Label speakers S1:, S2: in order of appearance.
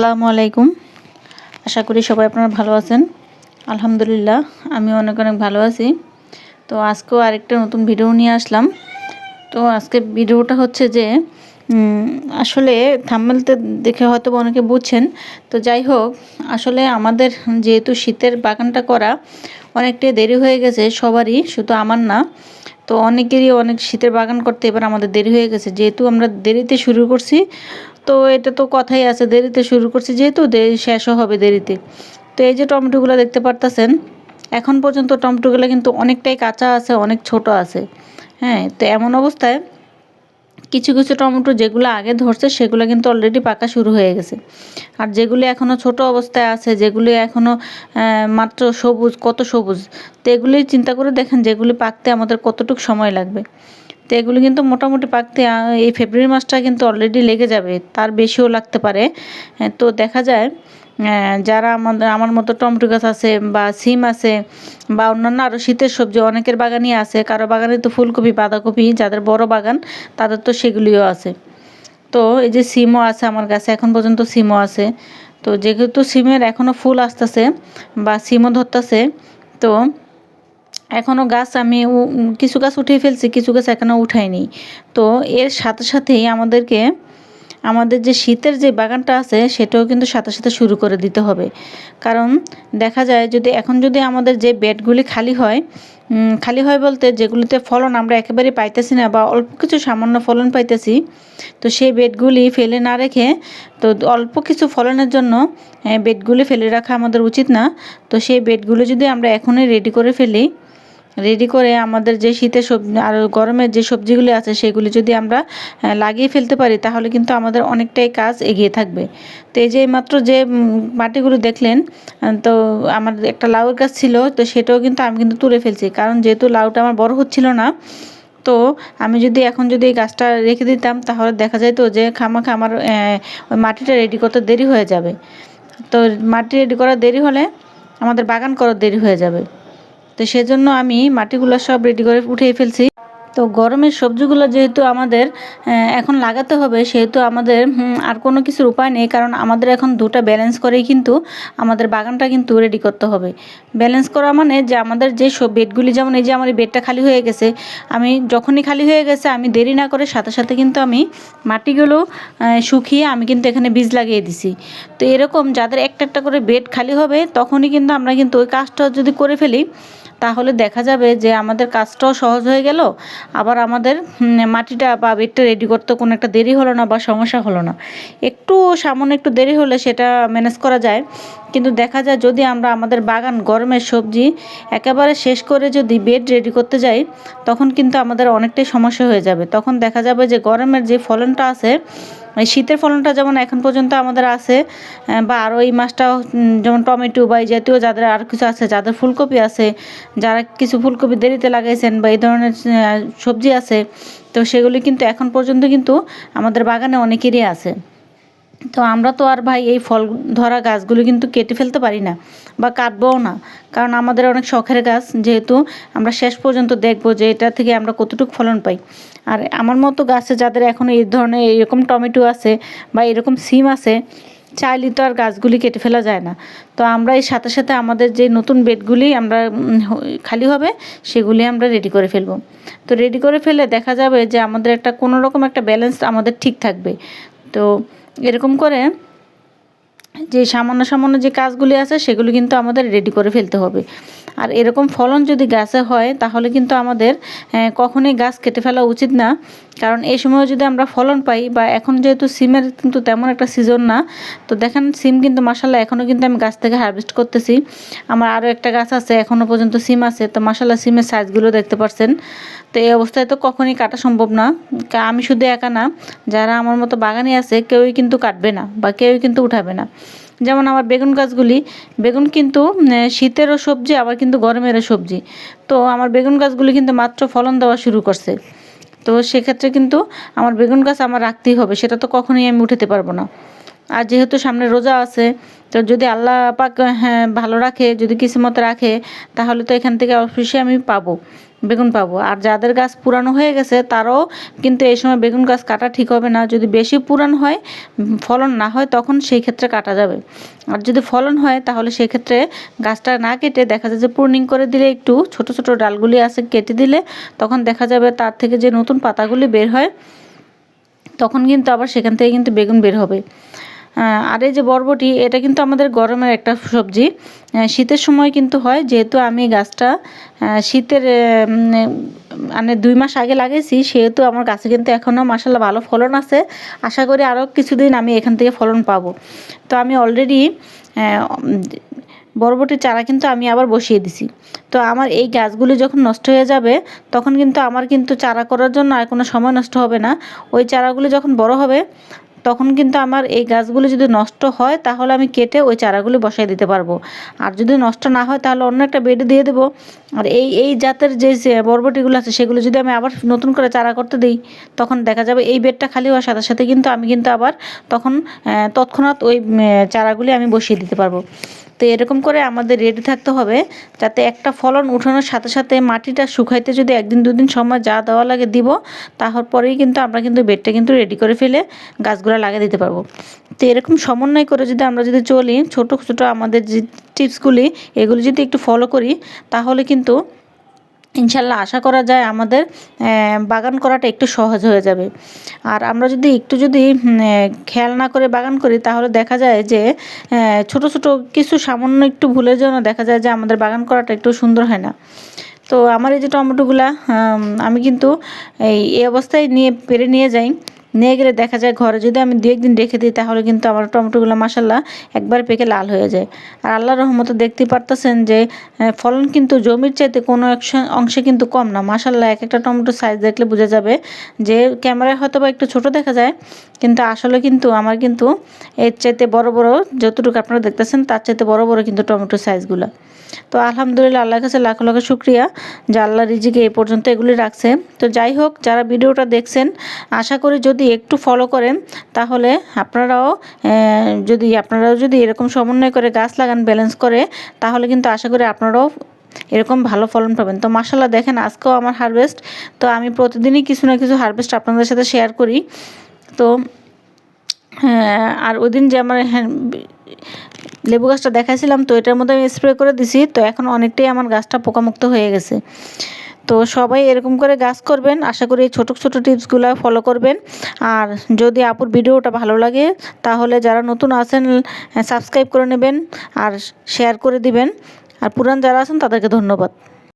S1: আসসালামু আলাইকুম। আশা করি সবাই আপনারা ভালো আছেন। আলহামদুলিল্লাহ আমি অনেক অনেক ভালো আছি। তো আজকেও আরেকটা নতুন ভিডিও নিয়ে আসলাম। তো আজকে ভিডিওটা হচ্ছে যে আসলে থাম্বেলতে দেখে হয়তো অনেকে বুঝছেন। তো যাই হোক, আসলে আমাদের যেহেতু শীতের বাগানটা করা অনেকটাই দেরি হয়ে গেছে, সবারই, শুধু আমার না। তো অনেকেরই অনেক শীতের বাগান করতে এবার আমাদের দেরি হয়ে গেছে। যেহেতু আমরা দেরিতে শুরু করছি তো এটা তো কথাই আছে, দেরিতে শুরু করছি যেহেতু শেষও হবে দেরিতে। তো এই যে টমেটোগুলো দেখতে পারতেছেন, এখন পর্যন্ত টমেটোগুলো কিন্তু অনেকটাই কাঁচা আছে, অনেক ছোট আছে। হ্যাঁ তো এমন অবস্থায় কিছু কিছু টমেটো যেগুলো আগে ধরছে, সেগুলো কিন্তু অলরেডি পাকা শুরু হয়ে গেছে। আর যেগুলি এখনও ছোট অবস্থায় আছে, যেগুলি এখনও মাত্র সবুজ, কত সবুজ, তো এগুলি চিন্তা করে দেখেন যেগুলি পাকতে আমাদের কতটুকু সময় লাগবে। তো এগুলি কিন্তু মোটামুটি পাকতে এই ফেব্রুয়ারি মাসটা কিন্তু অলরেডি লেগে যাবে, তার বেশিও লাগতে পারে। তো দেখা যায় যারা আমাদের, আমার মতো টমেটো গাছ আছে বা সিম আছে বা অন্যান্য আরও শীতের সবজি, অনেকের বাগানই আছে, কারও বাগানে তো ফুলকপি, বাঁধাকপি, যাদের বড় বাগান, তাদের তো সেগুলিও আছে। তো এই যে সিমও আছে আমার কাছে, এখন পর্যন্ত সিমও আছে। তো যেহেতু সিমের এখনও ফুল আসতেছে বা সিমও ধরতেছে, তো এখনও গাছ আমি কিছু গাছ উঠিয়ে ফেলছি, কিছু গাছ এখনও উঠাইনি। তো এর সাথে সাথেই আমাদেরকে, আমাদের যে শীতের যে বাগানটা আছে, সেটাও কিন্তু সাথে সাথে শুরু করে দিতে হবে। কারণ দেখা যায় যদি, এখন যদি আমাদের যে বেডগুলি খালি হয় খালি হয় বলতে যেগুলিতে ফলন আমরা একেবারে পাইতেছি না বা অল্প কিছু সামান্য ফলন পাইতেছি, তো সেই বেডগুলি ফেলে না রেখে, তো অল্প কিছু ফলনের জন্য বেডগুলি ফেলে রাখা আমাদের উচিত না। তো সেই বেডগুলো যদি আমরা এখনই রেডি করে ফেলি রেডি করে আমাদের যে শীতের সবজি আর গরমের যে সবজিগুলি আছে সেগুলি যদি আমরা লাগিয়ে ফেলতে পারি তাহলে কিন্তু আমাদের অনেকটাই কাজ এগিয়ে থাকবে। তো এই যে মাত্র যে মাটিগুলো দেখলেন তো আমার একটা লাউয়ের গাছ ছিল তো সেটাও কিন্তু আমি কিন্তু তুলে ফেলছি। কারণ যেহেতু লাউটা আমার বড় হচ্ছিল না তো আমি যদি এখন যদি এই গাছটা রেখে দিতাম তাহলে দেখা যেত যে খামাখা আমার আহ, ওই মাটিটা রেডি করতে দেরি হয়ে যাবে। তো মাটি রেডি করা দেরি হলে আমাদের বাগান করার দেরি হয়ে যাবে। তো সেজন্য আমি মাটিগুলো সব রেডি করে উঠিয়ে ফেলছি। তো গরমের সবজিগুলো যেহেতু আমাদের এখন লাগাতে হবে, সেহেতু আমাদের আর কোনো কিছুর উপায় নেই, কারণ আমাদের এখন দুটা ব্যালেন্স করেই কিন্তু আমাদের বাগানটা কিন্তু রেডি করতে হবে। ব্যালেন্স করা মানে যে আমাদের যে সব বেডগুলি, যেমন এই যে আমার এই বেডটা খালি হয়ে গেছে, আমি যখনই খালি হয়ে গেছে, আমি দেরি না করে সাথে সাথে কিন্তু আমি মাটিগুলো শুকিয়ে আমি কিন্তু এখানে বীজ লাগিয়ে দিছি। তো এরকম যাদের একটা একটা করে বেড খালি হবে, তখনই কিন্তু আমরা কিন্তু ওই কাজটা যদি করে ফেলি তাহলে দেখা যাবে যে আমাদের কাজটাও সহজ হয়ে গেল, আবার আমাদের মাটিটা বা বেডটা রেডি করতে কোনো একটা দেরি হলো না বা সমস্যা হলো না। একটু সামান্য একটু দেরি হলে সেটা ম্যানেজ করা যায়। কিন্তু দেখা যায় যদি আমরা আমাদের বাগান গরমের সবজি একেবারে শেষ করে যদি বেড রেডি করতে যাই তখন কিন্তু আমাদের অনেকটাই সমস্যা হয়ে যাবে। তখন দেখা যাবে যে গরমের যে ফলনটা আছে শীতের ফলনটা যেমন এখন পর্যন্ত আমাদের আছে বা আরও এই মাসটাও উম, যেমন টমেটো বা এই জাতীয় যাদের আর কিছু আছে যাদের ফুলকপি আছে যারা কিছু ফুলকপি দেরিতে লাগাইছেন বা এই ধরনের সবজি আছে তো সেগুলি কিন্তু এখন পর্যন্ত কিন্তু আমাদের বাগানে অনেকেরই আছে। তো আমরা তো আর ভাই এই ফল ধরা গাছগুলো কিন্তু কেটে ফেলতে পারি না বা কাটবও না। কারণ আমাদের অনেক শখের গাছ, যেহেতু আমরা শেষ পর্যন্ত দেখব যে এটা থেকে আমরা কতটুকু ফলন পাই। আর আমার মতো গাছে যাদের এখন এই ধরনের এরকম টমেটো আছে বা এরকম সিম আছে, চাইলে তো আর গাছগুলি কেটে ফেলা যায় না। তো আমরা এই সাথে সাথে আমাদের যে নতুন বেডগুলি আমরা খালি হবে, সেগুলি আমরা রেডি করে ফেলব। তো রেডি করে ফেলে দেখা যাবে যে আমাদের একটা কোনো রকম একটা ব্যালেন্স আমাদের ঠিক থাকবে। তো এরকম করে যে সামান্য সামান্য যে কাজগুলি আছে, সেগুলি কিন্তু আমাদের রেডি করে ফেলতে হবে। আর এরকম ফলন যদি গাছে হয়, তাহলে কিন্তু আমাদের কখনোই গাছ কেটে ফেলা উচিত না। কারণ এই সময় যদি আমরা ফলন পাই বা এখন যেহেতু সিমের কিন্তু তেমন একটা সিজন না, তো দেখেন সিম কিন্তু মাসাল্লাহ এখনও কিন্তু আমি গাছ থেকে হারভেস্ট করতেছি। আমার আরও একটা গাছ আছে এখনও পর্যন্ত সিম আছে, তো মাসাল্লাহ সিমের সাইজগুলো দেখতে পাচ্ছেন তো এই অবস্থায় তো কখনই কাটা সম্ভব না। আমি শুধু একা না, যারা আমার মতো বাগানে আছে, কেউই কিন্তু কাটবে না বা কেউই কিন্তু উঠাবে না। যেমন আমার বেগুন গাছগুলি, বেগুন কিন্তু শীতেরও সবজি, আবার কিন্তু গরমেরও সবজি। তো আমার বেগুন গাছগুলি কিন্তু মাত্র ফলন দেওয়া শুরু করছে। তো সেক্ষেত্রে কিন্তু আমার বেগুন গাছ আমার রাখতেই হবে, সেটা তো কখনোই আমি উঠাতে পারব না। আর যেহেতু সামনে রোজা আছে, তো যদি আল্লাহ পাক হ্যাঁ ভালো রাখে, যদি কিসমত রাখে, তাহলে তো এখান থেকে অফিসে আমি পাবো, বেগুন পাবো। আর যাদের গাছ পুরানো হয়ে গেছে, তারাও কিন্তু এই সময় বেগুন গাছ কাটা ঠিক হবে না। যদি বেশি পুরান হয়, ফলন না হয়, তখন সেই ক্ষেত্রে কাটা যাবে। আর যদি ফলন হয়, তাহলে সেই ক্ষেত্রে গাছটা না কেটে দেখা যায় যে প্রুনিং করে দিলে, একটু ছোট ছোট ডালগুলি আছে কেটে দিলে, তখন দেখা যাবে তার থেকে যে নতুন পাতাগুলি বের হয়, তখন কিন্তু আবার সেখান থেকে কিন্তু বেগুন বের হবে। আর এই যে বরবটি, এটা কিন্তু আমাদের গরমের একটা সবজি। শীতের সময় কিন্তু হয়, যেহেতু আমি গাছটা শীতের মানে দুই মাস আগে লাগিয়েছি, সেহেতু আমার গাছে কিন্তু এখনও মাসাল্লাহ ভালো ফলন আছে। আশা করি আরও কিছুদিন আমি এখান থেকে ফলন পাবো। তো আমি অলরেডি বরবটির চারা কিন্তু আমি আবার বসিয়ে দিছি। তো আমার এই গাছগুলি যখন নষ্ট হয়ে যাবে, তখন কিন্তু আমার কিন্তু চারা করার জন্য আর কোনো সময় নষ্ট হবে না। ওই চারাগুলি যখন বড় হবে তখন কিন্তু আমার এই গাছগুলি যদি নষ্ট হয়, তাহলে আমি কেটে ওই চারাগুলি বসাই দিতে পারব। আর যদি নষ্ট না হয়, তাহলে অন্য একটা বেডে দিয়ে দেবো। আর এই এই জাতের যে বরবটিগুলো আছে, সেগুলো যদি আমি আবার নতুন করে চারা করতে দিই, তখন দেখা যাবে এই বেডটা খালি হওয়ার সাথে সাথে কিন্তু আমি কিন্তু আবার তখন তৎক্ষণাৎ ওই চারাগুলি আমি বসিয়ে দিতে পারব। তো এরকম করে আমাদের রেডি থাকতে হবে, যাতে একটা ফলন উঠানোর সাথে সাথে মাটিটা শুকাইতে যদি একদিন, দুদিন সময় যা দেওয়া লাগে দিব, তারপরেই কিন্তু আমরা কিন্তু বেডটা কিন্তু রেডি করে ফেলে গাছগুলো লাগিয়ে দিতে পারব। তো এরকম সমন্বয় করে যদি আমরা যদি চলি, ছোটো ছোটো আমাদের যে টিপসগুলি, এগুলি যদি একটু ফলো করি, তাহলে কিন্তু ইনশাল্লাহ আশা করা যায় আমাদের বাগান করাটা একটু সহজ হয়ে যাবে। আর আমরা যদি একটু যদি খেয়াল না করে বাগান করি, তাহলে দেখা যায় যে ছোট ছোট কিছু সামান্য একটু ভুলের জন্য দেখা যায় যে আমাদের বাগান করাটা একটু সুন্দর হয় না। তো আমার এই যে টমেটোগুলা, আমি কিন্তু এই অবস্থায় নিয়ে, পেরে নিয়ে যাই। নিয়ে গেলে দেখা যায় ঘরে যদি আমি দু একদিন রেখে দিই, তাহলে কিন্তু আমার টমেটোগুলো মাসাল্লাহ একবার পেকে লাল হয়ে যায়। আর আল্লাহর রহমতে দেখতে পারতেছেন যে ফলন কিন্তু জমির চাইতে কোনো এক অংশে কিন্তু কম না। মাসাল্লাহ এক একটা টমেটো সাইজ দেখলে বোঝা যাবে যে, ক্যামেরায় হয়তো বা একটু ছোট দেখা যায়, কিন্তু আসলে কিন্তু আমার কিন্তু এর চাইতে বড় বড় যতটুকু আপনারা দেখতেছেন, তার চাইতে বড় বড় কিন্তু টমেটো সাইজগুলো তো আলহামদুলিল্লাহ, আল্লাহর কাছে লাখ লাখ শুক্রিয়া যে আল্লাহ রিজিকে এই পর্যন্ত এগুলি রাখছে। তো যাই হোক, যারা ভিডিওটা দেখছেন, আশা করি যদি একটু ফলো করেন, তাহলে আপনারাও যদি আপনারাও যদি এরকম সমন্বয় করে গাছ লাগান ব্যালেন্স করে, তাহলে কিন্তু আশা করি আপনারাও এরকম ভালো ফলন পাবেন। তো মাসাল্লাহ দেখেন আজকেও আমার হারভেস্ট তো আমি প্রতিদিনই কিছু না কিছু হারভেস্ট আপনাদের সাথে শেয়ার করি। তো হ্যাঁ আর ওই দিন যে আমার হ্যাঁ লেবু গাছটা দেখাইছিলাম, তো এটার মধ্যে আমি স্প্রে করে দিছি, তো এখন অনেকটাই আমার গাছটা পোকামুক্ত হয়ে গেছে। তো সবাই এরকম করে গাছ করবেন, আশা করি এই ছোটো ছোটো টিপসগুলো ফলো করবেন। আর যদি আপুর ভিডিওটা ভালো লাগে, তাহলে যারা নতুন আছেন সাবস্ক্রাইব করে নেবেন আর শেয়ার করে দিবেন। আর পুরান যারা আছেন, তাদেরকে ধন্যবাদ।